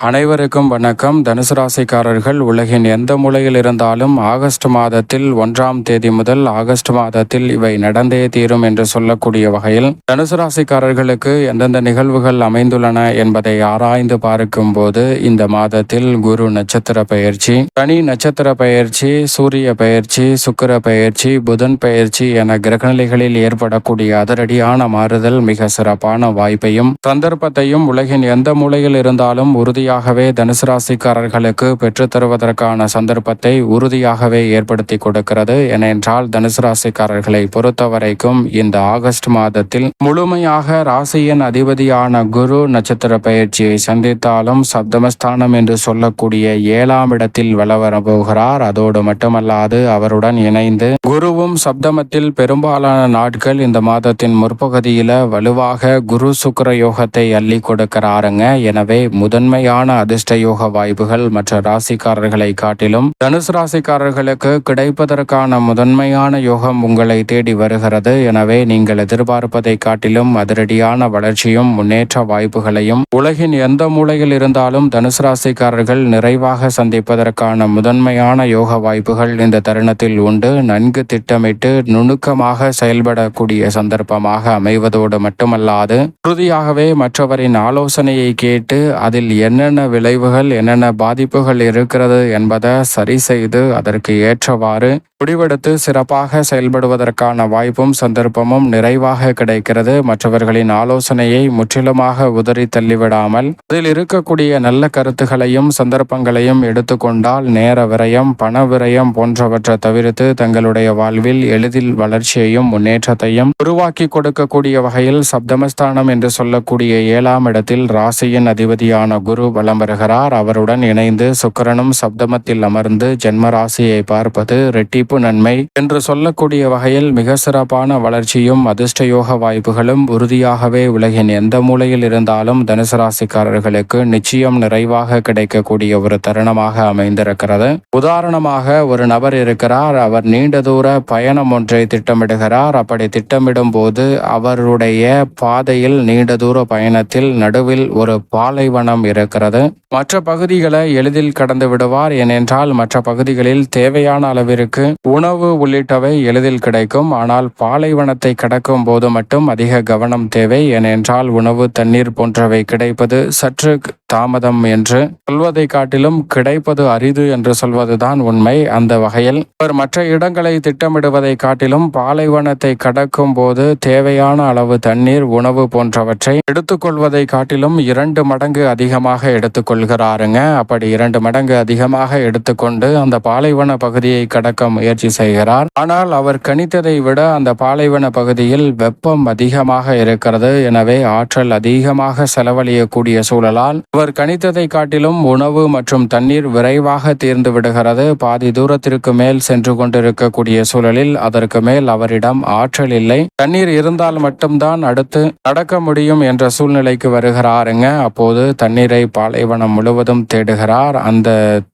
அனைவருக்கும் வணக்கம். தனுசு ராசிக்காரர்கள் உலகின் எந்த மூலையில் இருந்தாலும் ஆகஸ்ட் மாதத்தில் ஒன்றாம் தேதி முதல் ஆகஸ்ட் மாதத்தில் இவை நடந்தே தீரும் என்று சொல்லக்கூடிய வகையில் தனுசு ராசிக்காரர்களுக்கு எந்தெந்த நிகழ்வுகள் அமைந்துள்ளன என்பதை ஆராய்ந்து பார்க்கும் போது இந்த மாதத்தில் குரு நட்சத்திர பயிற்சி சனி நட்சத்திர பயிற்சி சூரிய பயிற்சி சுக்கிர பயிற்சி புதன் பயிற்சி என கிரகநிலைகளில் ஏற்படக்கூடிய அதிரடியான மாறுதல் மிக சிறப்பான வாய்ப்பையும் சந்தர்ப்பத்தையும் உலகின் எந்த மூலையில் இருந்தாலும் உறுதி உடனடியாகவே தனுசு ராசிக்காரர்களுக்கு பெற்றுத்தருவதற்கான சந்தர்ப்பத்தை உறுதியாகவே ஏற்படுத்தி கொடுக்கிறது. ஏனென்றால் தனுசு ராசிக்காரர்களை பொறுத்தவரைக்கும் இந்த ஆகஸ்ட் மாதத்தில் முழுமையாக ராசியின் அதிபதியான குரு நட்சத்திர பயிற்சியை சந்தித்தாலும் சப்தமஸ்தானம் என்று சொல்லக்கூடிய ஏழாம் இடத்தில் வளவர போகிறார். அதோடு மட்டுமல்லாது அவருடன் இணைந்து குருவும் சப்தமத்தில் பெரும்பாலான நாட்கள் இந்த மாதத்தின் முற்பகுதியில வலுவாக குரு சுக்கர யோகத்தை அள்ளி கொடுக்கிறாருங்க. எனவே முதன்மையான அருமையான அதிர்ஷ்ட யோக வாய்ப்புகள் மற்ற ராசிக்காரர்களை காட்டிலும் தனுசு ராசிக்காரர்களுக்கு கிடைப்பதற்கான முதன்மையான யோகம் உங்களை தேடி வருகிறது. எனவே நீங்கள் எதிர்பார்ப்பதை காட்டிலும் அதிரடியான வளர்ச்சியும் முன்னேற்ற வாய்ப்புகளையும் உலகின் எந்த மூலையில் இருந்தாலும் தனுசு ராசிக்காரர்கள் நிறைவாக சந்திப்பதற்கான முதன்மையான யோக வாய்ப்புகள் இந்த தருணத்தில் உண்டு. நன்கு திட்டமிட்டு நுணுக்கமாக செயல்படக்கூடிய சந்தர்ப்பமாக அமைவதோடு மட்டுமல்லாது உறுதியாகவே மற்றவரின் ஆலோசனையை கேட்டு அதில் என்ன என்னென்ன விளைவுகள் என்னென்ன பாதிப்புகள் இருக்கிறது என்பதை சரி செய்து அதற்கு ஏற்றவாறு முடிவெடுத்து சிறப்பாக செயல்படுவதற்கான வாய்ப்பும் சந்தர்ப்பமும் நிறைவாக கிடைக்கிறது. மற்றவர்களின் ஆலோசனையை முற்றிலுமாக உதறி தள்ளிவிடாமல் அதில் இருக்கக்கூடிய நல்ல கருத்துகளையும் சந்தர்ப்பங்களையும் எடுத்துக்கொண்டால் நேர விரயம் பண விரயம் போன்றவற்றை தவிர்த்து தங்களுடைய வாழ்வில் எளிதில் வளர்ச்சியையும் முன்னேற்றத்தையும் உருவாக்கி கொடுக்கக்கூடிய வகையில் சப்தமஸ்தானம் என்று சொல்லக்கூடிய ஏழாம் இடத்தில் ராசியின் அதிபதியான குரு வலம் வருகிறார். அவருடன் இணைந்து சுக்கரனும் சப்தமத்தில் அமர்ந்து ஜென்ம ராசியை பார்ப்பது ரெட்டிப்பு நன்மை. என்று சொல்லக்கூடிய வகையில் மிக சிறப்பான வளர்ச்சியும் அதிர்ஷ்டயோக வாய்ப்புகளும் உறுதியாகவே உலகின் எந்த மூலையில் இருந்தாலும் தனுசு ராசிக்காரர்களுக்கு நிச்சயம் நிறைவாக கிடைக்கக்கூடிய ஒரு தருணமாக அமைந்திருக்கிறது. உதாரணமாக ஒரு நபர் இருக்கிறார். அவர் நீண்ட தூர பயணம் ஒன்றை திட்டமிடுகிறார். அப்படி திட்டமிடும் போது அவருடைய பாதையில் நீண்ட தூர பயணத்தில் நடுவில் ஒரு பாலைவனம் இருக்கிறது. இருக்கிறது மற்ற பகுதிகளை எளிதில் கடந்து விடுவார் ஏனென்றால் மற்ற பகுதிகளில் தேவையான அளவிற்கு உணவு உள்ளிட்டவை எளிதில் கிடைக்கும். ஆனால் பாலைவனத்தை கடக்கும் போது மட்டும் அதிக கவனம் தேவை. ஏனென்றால் உணவு தண்ணீர் போன்றவை கிடைப்பது சற்று தாமதம் என்று சொல்வதை காட்டிலும் கிடைப்பது அரிது என்று சொல்வதுதான் உண்மை. அந்த வகையில் அவர் மற்ற இடங்களை திட்டமிடுவதை காட்டிலும் பாலைவனத்தை கடக்கும் போது தேவையான அளவு தண்ணீர் உணவு போன்றவற்றை எடுத்துக்கொள்வதை காட்டிலும் இரண்டு மடங்கு அதிகமாக எடுத்துக்கொள்கிறாருங்க. அப்படி இரண்டு மடங்கு அதிகமாக எடுத்துக்கொண்டு அந்த பாலைவன பகுதியை கடக்க முயற்சி செய்கிறார். ஆனால் அவர் கணித்ததை விட அந்த பாலைவன பகுதியில் வெப்பம் அதிகமாக இருக்கிறது. எனவே ஆற்றல் அதிகமாக செலவழியக்கூடிய சூழலால் அவர் கணித்ததை காட்டிலும் உணவு மற்றும் தண்ணீர் விரைவாக தீர்ந்து விடுகிறது. பாதி தூரத்திற்கு மேல் சென்று கொண்டிருக்கக்கூடிய சூழலில் அதற்கு மேல் அவரிடம் ஆற்றல் இல்லை. தண்ணீர் இருந்தால் மட்டும்தான் அடுத்து நடக்க முடியும் என்ற சூழ்நிலைக்கு வருகிறாருங்க. அப்போது தண்ணீரை பாலைவனம் முழுவதும் தேடுகிறார். அந்த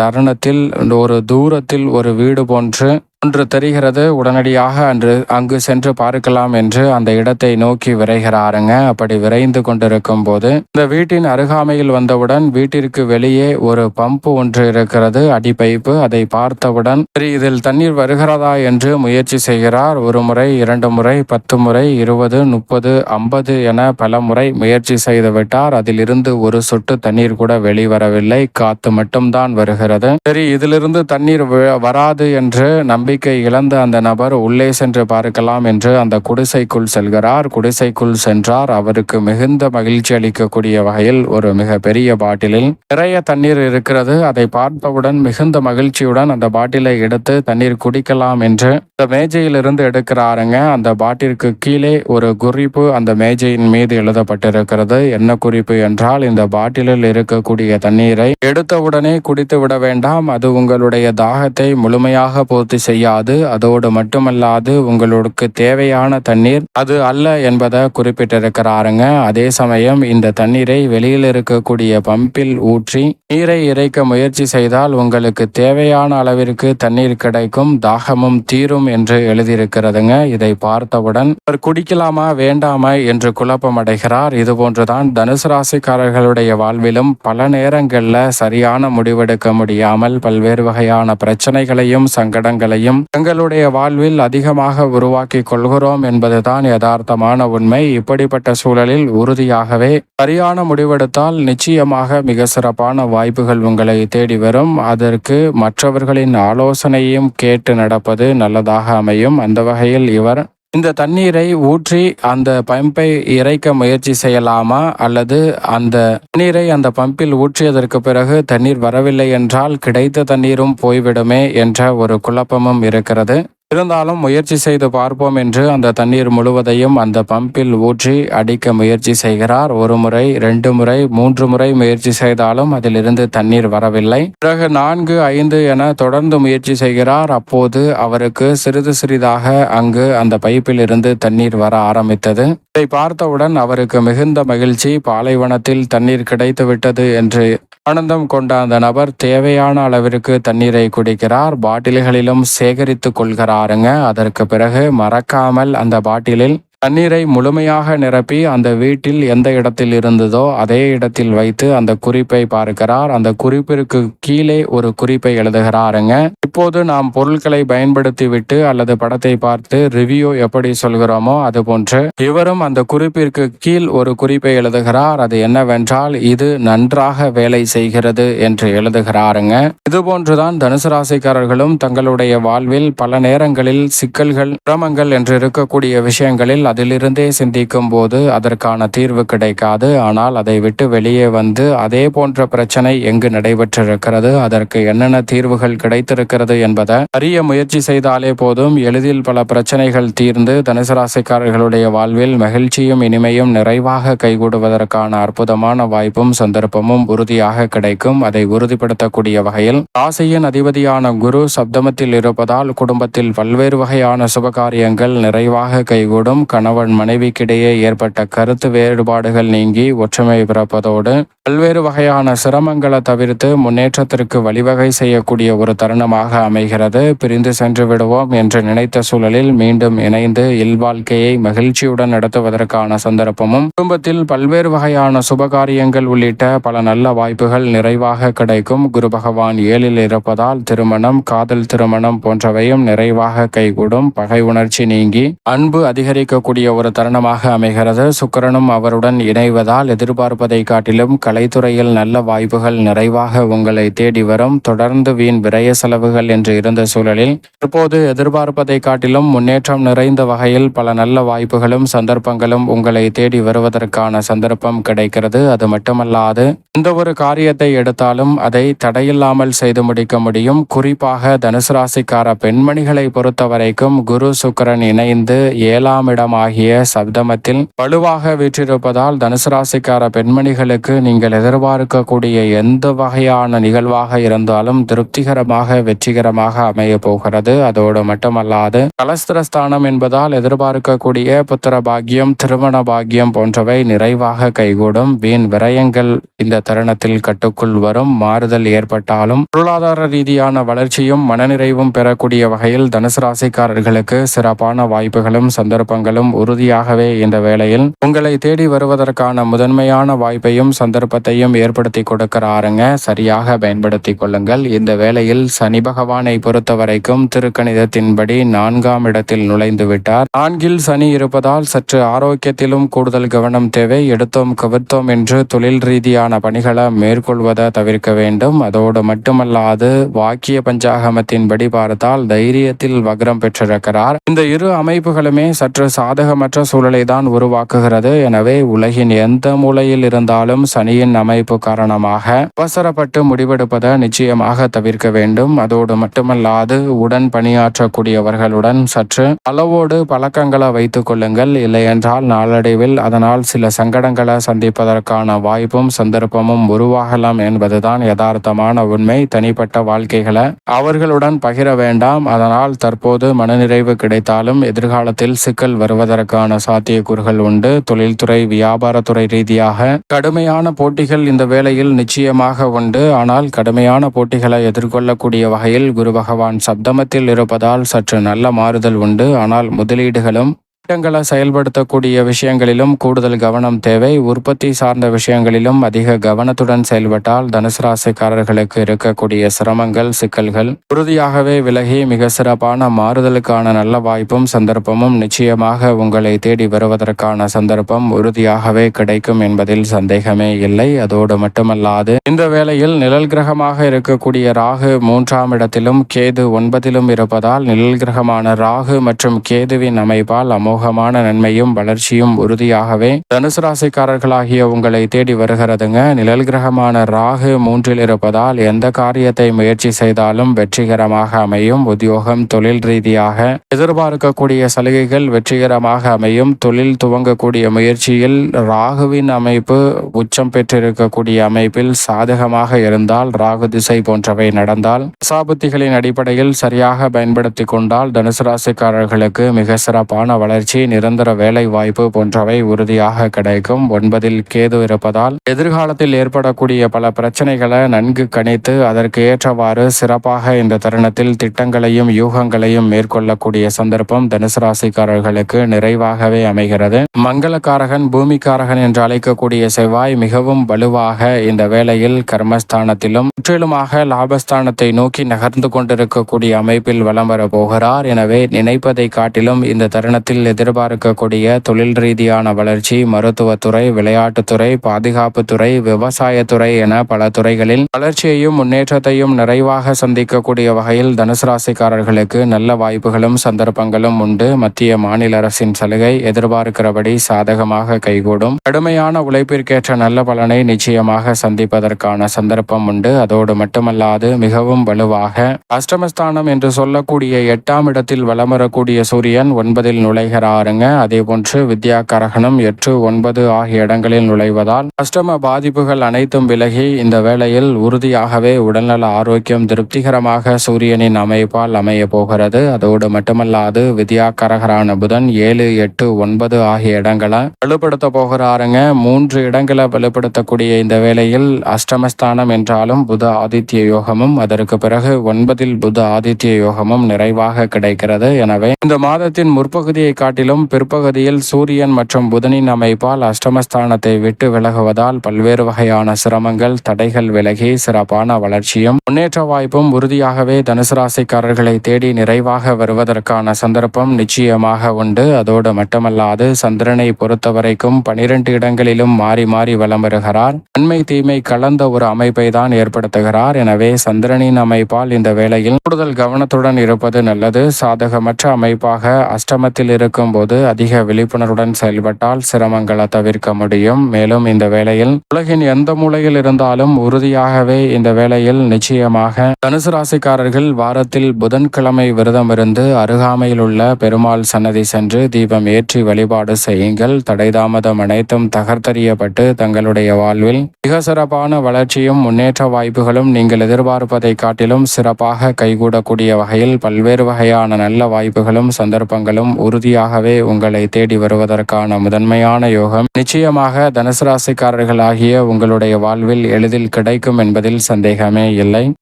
தருணத்தில் ஒரு தூரத்தில் ஒரு வீடு போன்று ஒன்று தெரிகிறது உடனடியாக அன்று அங்கு சென்று பார்க்கலாம் என்று அந்த இடத்தை நோக்கி விரைகிறாருங்க. அப்படி விரைந்து கொண்டிருக்கும் போது இந்த வீட்டின் அருகாமையில் வந்தவுடன் வீட்டிற்கு வெளியே ஒரு பம்பு ஒன்று இருக்கிறது அடி பைப்பு அதை பார்த்தவுடன் சரி இதில் தண்ணீர் வருகிறதா? என்று முயற்சி செய்கிறார். ஒரு முறை இரண்டு முறை பத்து முறை இருபது முப்பது ஐம்பது என பல முறை முயற்சி செய்து விட்டார். அதிலிருந்து ஒரு சொட்டு தண்ணீர் கூட வெளிவரவில்லை. காத்து மட்டும்தான் வருகிறது. சரி இதிலிருந்து தண்ணீர் வராது என்று நம்ப நம்பிக்கை இழந்த அந்த நபர் உள்ளே சென்று பார்க்கலாம் என்று அந்த குடிசைக்குள் செல்கிறார். குடிசைக்குள் சென்றார். அவருக்கு மிகுந்த மகிழ்ச்சி அளிக்கக்கூடிய வகையில் ஒரு மிக பெரிய பாட்டிலில் நிறைய தண்ணீர் இருக்கிறது. அதை பார்த்தவுடன் மிகுந்த மகிழ்ச்சியுடன் அந்த பாட்டிலை எடுத்து தண்ணீர் குடிக்கலாம் என்று அந்த மேஜையிலிருந்து எடுக்கிறாருங்க. அந்த பாட்டிற்கு கீழே ஒரு குறிப்பு அந்த மேஜையின் மீது எழுதப்பட்டிருக்கிறது. என்ன குறிப்பு என்றால் இந்த பாட்டிலில் இருக்கக்கூடிய தண்ணீரை எடுத்தவுடனே குடித்து விட வேண்டாம். அது உங்களுடைய தாகத்தை முழுமையாக பூர்த்தி செய்ய செய்யாது அதோடு மட்டுமல்லாது உங்களுக்கு தேவையான தண்ணீர் அது அல்ல என்பதை குறிப்பிட்டிருக்கிறாருங்க. அதே சமயம் இந்த தண்ணீரை வெளியில் இருக்கக்கூடிய பம்பில் ஊற்றி நீரை இறைக்க முயற்சி செய்தால் உங்களுக்கு தேவையான அளவிற்கு தண்ணீர் கிடைக்கும் தாகமும் தீரும் என்று எழுதியிருக்கிறதுங்க. இதை பார்த்தவுடன் அவர் குடிக்கலாமா வேண்டாமா? என்று குழப்பம் அடைகிறார் இதுபோன்றுதான் தனுசு ராசிக்காரர்களுடைய வாழ்விலும் பல நேரங்களில் சரியான முடிவெடுக்க முடியாமல் பல்வேறு வகையான பிரச்சனைகளையும் சங்கடங்களையும் தங்களுடைய வாழ்வில் அதிகமாக உருவாக்கி கொள்கிறோம் என்பதுதான் யதார்த்தமான உண்மை. இப்படிப்பட்ட சூழலில் உறுதியாகவே சரியான முடிவெடுத்தால் நிச்சயமாக மிக சிறப்பான வாய்ப்புகள் உங்களை தேடி வரும். அதற்கு மற்றவர்களின் ஆலோசனையும் கேட்டு நடப்பது நல்லதாக அமையும். அந்த வகையில் இவர் இந்த தண்ணீரை ஊற்றி அந்த பம்பை இறைக்க முயற்சி செய்யலாமா? அல்லது அந்த தண்ணீரை அந்த பம்பில் ஊற்றியதற்கு பிறகு தண்ணீர் வரவில்லை என்றால் கிடைத்த தண்ணீரும் போய்விடுமே என்ற ஒரு குழப்பமும் இருக்கிறது. இருந்தாலும் முயற்சி செய்து பார்ப்போம் என்று அந்த தண்ணீர் முழுவதையும் அந்த பம்பில் ஊற்றி அடிக்க முயற்சி செய்கிறார். ஒரு முறை ரெண்டு முறை மூன்று முறை முயற்சி செய்தாலும் அதிலிருந்து தண்ணீர் வரவில்லை. பிறகு நான்கு ஐந்து என தொடர்ந்து முயற்சி செய்கிறார். அப்போது அவருக்கு சிறிது சிறிதாக அங்கு அந்த பைப்பில் இருந்து தண்ணீர் வர ஆரம்பித்தது. இதை பார்த்தவுடன் அவருக்கு மிகுந்த மகிழ்ச்சி. பாலைவனத்தில் தண்ணீர் கிடைத்து விட்டது என்று ஆனந்தம் கொண்ட அந்த நபர் தேவையான அளவிற்கு தண்ணீரை குடிக்கிறார். பாட்டில்களிலும் சேகரித்து கொள்கிறாருங்க. அதற்கு பிறகு மறக்காமல் அந்த பாட்டிலில் தண்ணீரை முழுமையாக நிரப்பி அந்த வீட்டில் எந்த இடத்தில் இருந்ததோ அதே இடத்தில் வைத்து அந்த குறிப்பை பார்க்கிறார். அந்த குறிப்பிற்கு கீழே ஒரு குறிப்பை எழுதுகிறாருங்க. இப்போது நாம் பொருட்களை பயன்படுத்தி விட்டு அல்லது படத்தை பார்த்து ரிவ்யூ எப்படி சொல்கிறோமோ அது போன்று இவரும் அந்த குறிப்பிற்கு கீழ் ஒரு குறிப்பை எழுதுகிறார். அது என்னவென்றால் இது நன்றாக வேலை செய்கிறது என்று எழுதுகிறாருங்க. இதுபோன்றுதான் தனுசு ராசிக்காரர்களும் தங்களுடைய வாழ்வில் பல நேரங்களில் சிக்கல்கள் சிரமங்கள் என்று இருக்கக்கூடிய விஷயங்களில் அதிலிருந்தே சிந்திக்கும் போது அதற்கான தீர்வு கிடைக்காது. ஆனால் அதை விட்டு வெளியே வந்து அதே போன்ற பிரச்சனை எங்கு நடைபெற்றிருக்கிறது? அதற்கு என்னென்ன தீர்வுகள் கிடைத்திருக்கிறது என்பதை அறிய முயற்சி செய்தாலே போதும். எளிதில் பல பிரச்சனைகள் தீர்ந்து தனுசு ராசிக்காரர்களுடைய வாழ்வில் மகிழ்ச்சியும் இனிமையும் நிறைவாக கைகூடுவதற்கான அற்புதமான வாய்ப்பும் சந்தர்ப்பமும் உறுதியாக கிடைக்கும். அதை உறுதிப்படுத்தக்கூடிய வகையில் ராசியின் அதிபதியான குரு சப்தமத்தில் இருப்பதால் குடும்பத்தில் பல்வேறு வகையான சுபகாரியங்கள் நிறைவாக கைகூடும். கணவன் மனைவிக்கிடையே ஏற்பட்ட கருத்து வேறுபாடுகள் நீங்கி ஒற்றுமை பிறப்பதோடு பல்வேறு வகையான சிரமங்களை தவிர்த்து முன்னேற்றத்திற்கு வழிவகை செய்யக்கூடிய ஒரு தருணமாக அமைகிறது. பிரிந்து சென்று விடுவோம் என்று நினைத்த சூழலில் மீண்டும் இணைந்து இல்வாழ்க்கையை மகிழ்ச்சியுடன் நடத்துவதற்கான சந்தர்ப்பமும் குடும்பத்தில் பல்வேறு வகையான சுபகாரியங்கள் உள்ளிட்ட பல நல்ல வாய்ப்புகள் நிறைவாக கிடைக்கும். குரு பகவான் ஏழில் இருப்பதால் திருமணம் காதல் திருமணம் போன்றவையும் நிறைவாக கைகூடும். பகை உணர்ச்சி நீங்கி அன்பு அதிகரிக்க கூடிய ஒரு தருணமாக அமைகிறது. சுக்கிரனும் அவருடன் இணைவதால் எதிர்பார்ப்பதை காட்டிலும் கலைத்துறையில் நல்ல வாய்ப்புகள் நிறைவாக உங்களை தேடி வரும். தொடர்ந்து வீண் விரய செலவுகள் என்று இருந்த சூழலில் தற்போது எதிர்பார்ப்பதை காட்டிலும் முன்னேற்றம் நிறைந்த வகையில் பல நல்ல வாய்ப்புகளும் சந்தர்ப்பங்களும் உங்களை தேடி வருவதற்கான சந்தர்ப்பம் கிடைக்கிறது. அது மட்டுமல்லாது எந்த ஒரு காரியத்தை எடுத்தாலும் அதை தடையில்லாமல் செய்து முடிக்க முடியும். குறிப்பாக தனுசு ராசிக்கார பெண்மணிகளை பொறுத்த வரைக்கும் குரு சுக்கரன் இணைந்து ஏழாம் ஆகிய சப்தமத்தில் வலுவாக வீற்றிருப்பதால் தனுசு ராசிக்கார பெண்மணிகளுக்கு நீங்கள் எதிர்பார்க்கக்கூடிய எந்த வகையான நிகழ்வாக இருந்தாலும் திருப்திகரமாக வெற்றிகரமாக அமைய போகிறது. அதோடு மட்டுமல்லாது கலஸ்திரஸ்தானம் என்பதால் எதிர்பார்க்கக்கூடிய புத்திர பாக்கியம் திருமண பாக்கியம் போன்றவை நிறைவாக கைகூடும். வீண் விரயங்கள் இந்த தருணத்தில் கட்டுக்குள் வரும். மாறுதல் ஏற்பட்டாலும் பொருளாதார ரீதியான வளர்ச்சியும் மனநிறைவும் பெறக்கூடிய வகையில் தனுசு ராசிக்காரர்களுக்கு சிறப்பான வாய்ப்புகளும் சந்தர்ப்பங்களும் உறுதியாகவே இந்த வேளையில் உங்களை தேடி வருவதற்கான முதன்மையான வாய்ப்பையும் சந்தர்ப்பத்தையும் ஏற்படுத்தி கொடுக்கிறாருங்க. சரியாக பயன்படுத்தி கொள்ளுங்கள். இந்த வேளையில் சனி பகவானை பொறுத்த வரைக்கும் திருக்கணிதத்தின்படி நான்காம் இடத்தில் நுழைந்து விட்டார். நான்கில் சனி இருப்பதால் சற்று ஆரோக்கியத்திலும் கூடுதல் கவனம் தேவை. எடுத்தோம் கவிர்த்தோம் என்று தொழில் ரீதியான பணிகளை மேற்கொள்வதை தவிர்க்க வேண்டும். அதோடு மட்டுமல்லாது வாக்கிய பஞ்சாகமத்தின்படி பார்த்தால் தைரியத்தில் வக்ரம் பெற்றிருக்கிறார். இந்த இரு அமைப்புகளுமே சற்று சாத சாதகமற்ற சூழலை தான் உருவாக்குகிறது. எனவே உலகின் எந்த மூலையில் இருந்தாலும் சனியின் அமைப்பு காரணமாக அவசரப்பட்டு முடிவெடுப்பதை நிச்சயமாக தவிர்க்க வேண்டும். அதோடு மட்டுமல்லாது உடன் பணியாற்றக்கூடியவர்களுடன் சற்று அளவோடு பழக்கங்களை வைத்துக் கொள்ளுங்கள். இல்லையென்றால் நாளடைவில் அதனால் சில சங்கடங்களை சந்திப்பதற்கான வாய்ப்பும் சந்தர்ப்பமும் உருவாகலாம் என்பதுதான் யதார்த்தமான உண்மை. தனிப்பட்ட வாழ்க்கைகளை அவர்களுடன் பகிர வேண்டாம். அதனால் தற்போது மனநிறைவு கிடைத்தாலும் எதிர்காலத்தில் சிக்கல் வருவதற்கான சாத்தியக்கூறுகள் உண்டு. தொழில்துறை வியாபாரத்துறை ரீதியாக கடுமையான போட்டிகள் இந்த வேளையில் நிச்சயமாக உண்டு. ஆனால் கடுமையான போட்டிகளை எதிர்கொள்ளக்கூடிய வகையில் குரு பகவான் சப்தமத்தில் இருப்பதால் சற்று நல்ல மாறுதல் உண்டு. ஆனால் முதலீடுகளும் திட்டங்களை செயல்படுத்தக்கூடிய விஷயங்களிலும் கூடுதல் கவனம் தேவை. உற்பத்தி சார்ந்த விஷயங்களிலும் அதிக கவனத்துடன் செயல்பட்டால் தனுசு ராசிக்காரர்களுக்கு இருக்கக்கூடிய சிரமங்கள் சிக்கல்கள் உறுதியாகவே விலகி மிக சிறப்பான மாறுதலுக்கான நல்ல வாய்ப்பும் சந்தர்ப்பமும் நிச்சயமாக உங்களை தேடி வருவதற்கான சந்தர்ப்பம் உறுதியாகவே கிடைக்கும் என்பதில் சந்தேகமே இல்லை. அதோடு மட்டுமல்லாது இந்த வேளையில் நிழல் கிரகமாக இருக்கக்கூடிய ராகு மூன்றாம் இடத்திலும் கேது ஒன்பதிலும் இருப்பதால் நிழல் கிரகமான ராகு மற்றும் கேதுவின் அமைப்பால் அமோ அமோகமான நன்மையும் வளர்ச்சியும் உறுதியாகவே தனுசு ராசிக்காரர்களாகிய உங்களை தேடி வருகிறதுங்க. நிழல் கிரகமான ராகு மூன்றில் இருப்பதால் எந்த காரியத்தை முயற்சி செய்தாலும் வெற்றிகரமாக அமையும். உத்தியோகம் தொழில் ரீதியாக எதிர்பார்க்கக்கூடிய சலுகைகள் வெற்றிகரமாக அமையும். தொழில் துவங்கக்கூடிய முயற்சியில் ராகுவின் அமைப்பு உச்சம் பெற்றிருக்கக்கூடிய அமைப்பில் சாதகமாக இருந்தால் ராகு திசை போன்றவை நடந்தால் சாபுத்திகளின் அடிப்படையில் சரியாக பயன்படுத்தி கொண்டால் தனுசு ராசிக்காரர்களுக்கு மிக சிறப்பான வளர்ச்சி பயிற்சி நிரந்தர வேலை வாய்ப்பு போன்றவை உறுதியாக கிடைக்கும். ஒன்பதில் கேது இருப்பதால் எதிர்காலத்தில் ஏற்படக்கூடிய பல பிரச்சனைகளை நன்கு கணித்து அதற்கு ஏற்றவாறு சிறப்பாக இந்த தருணத்தில் திட்டங்களையும் யூகங்களையும் மேற்கொள்ளக்கூடிய சந்தர்ப்பம் தனுசு ராசிக்காரர்களுக்கு நிறைவாகவே அமைகிறது. மங்களக்காரகன் பூமிக்காரகன் என்று அழைக்கக்கூடிய செவ்வாய் மிகவும் வலுவாக இந்த வேளையில் கர்மஸ்தானத்திலும் முற்றிலுமாக லாபஸ்தானத்தை நோக்கி நகர்ந்து கொண்டிருக்கக்கூடிய அமைப்பில் வலம் வர போகிறார். எனவே நினைப்பதை காட்டிலும் இந்த தருணத்தில் எதிர்பார்க்கக்கூடிய தொழில் ரீதியான வளர்ச்சி மருத்துவத்துறை விளையாட்டுத்துறை பாதுகாப்புத்துறை விவசாயத்துறை என பல துறைகளில் வளர்ச்சியையும் முன்னேற்றத்தையும் நிறைவாக சந்திக்கக்கூடிய வகையில் தனுசு ராசிக்காரர்களுக்கு நல்ல வாய்ப்புகளும் சந்தர்ப்பங்களும் உண்டு. மத்திய மாநில அரசின் சலுகை எதிர்பார்க்கிறபடி சாதகமாக கைகூடும். கடுமையான உழைப்பிற்கேற்ற நல்ல பலனை நிச்சயமாக சந்திப்பதற்கான சந்தர்ப்பம் உண்டு. அதோடு மட்டுமல்லாது மிகவும் வலுவாக அஷ்டமஸ்தானம் என்று சொல்லக்கூடிய எட்டாம் இடத்தில் வலம் வரக்கூடிய சூரியன் ஒன்பதில் நுழைகிறார். ஆறுங்க அதே போன்று வித்யா கரகணம் எட்டு ஒன்பது ஆகிய இடங்களில் நுழைவதால் அஷ்டம பாதிப்புகள் அனைத்தும் விலகி இந்த வேளையில் உறுதியாகவே உடல்நல ஆரோக்கியம் திருப்திகரமாக சூரியனின் அமைப்பால் அமைய போகிறது. அதோடு மட்டுமல்லாது வித்யா கரகரான புதன் ஏழு எட்டு ஒன்பது ஆகிய இடங்களை வலுப்படுத்த போகிறாருங்க. மூன்று இடங்களை வலுப்படுத்தக்கூடிய இந்த வேளையில் அஷ்டமஸ்தானம் என்றாலும் புத ஆதித்ய யோகமும் அதற்கு பிறகு ஒன்பதில் புத ஆதித்ய யோகமும் நிறைவாக கிடைக்கிறது. எனவே இந்த மாதத்தின் முற்பகுதியை காட்டி காட்டிலும் பிற்பகுதியில் சூரியன் மற்றும் புதனின் அமைப்பால் அஷ்டமஸ்தானத்தை விட்டு விலகுவதால் பல்வேறு வகையான சிரமங்கள் தடைகள் விலகி சிறப்பான வளர்ச்சியும் முன்னேற்ற வாய்ப்பும் உறுதியாகவே தனுசு ராசிக்காரர்களை தேடி நிறைவாக வருவதற்கான சந்தர்ப்பம் நிச்சயமாக உண்டு. அதோடு மட்டுமல்லாது சந்திரனை பொறுத்தவரைக்கும் பனிரெண்டு இடங்களிலும் மாறி மாறி வலம் வருகிறார். நன்மை தீமை கலந்த ஒரு அமைப்பை தான் ஏற்படுத்துகிறார். எனவே சந்திரனின் அமைப்பால் இந்த வேளையில் கூடுதல் கவனத்துடன் இருப்பது நல்லது. சாதகமற்ற அமைப்பாக அஷ்டமத்தில் இருக்கும் போது அதிக விழிப்புணர்வுடன் செயல்பட்டால் சிரமங்களை தவிர்க்க முடியும். மேலும் இந்த வேளையில் உலகின் எந்த மூலையில் இருந்தாலும் உறுதியாகவே இந்த வேளையில் நிச்சயமாக தனுசு ராசிக்காரர்கள் வாரத்தில் புதன்கிழமை விரதம் இருந்து அருகாமையில் உள்ள பெருமாள் சன்னதி சென்று தீபம் ஏற்றி வழிபாடு செய்யுங்கள். தடைதாமதம் அனைத்தும் தகர்த்தறியப்பட்டு தங்களுடைய வாழ்வில் மிக சிறப்பான வளர்ச்சியும் முன்னேற்ற வாய்ப்புகளும் நீங்கள் எதிர்பார்ப்பதை காட்டிலும் சிறப்பாக கைகூடக்கூடிய வகையில் பல்வேறு வகையான நல்ல வாய்ப்புகளும் சந்தர்ப்பங்களும் உறுதியாக தானாகவே உங்களை தேடி வருவதற்கான முதன்மையான யோகம். நிச்சயமாக தனுசு ராசிக்காரர்களாகிய உங்களுடைய வாழ்வில் எளிதில் கிடைக்கும் என்பதில் சந்தேகமே இல்லை.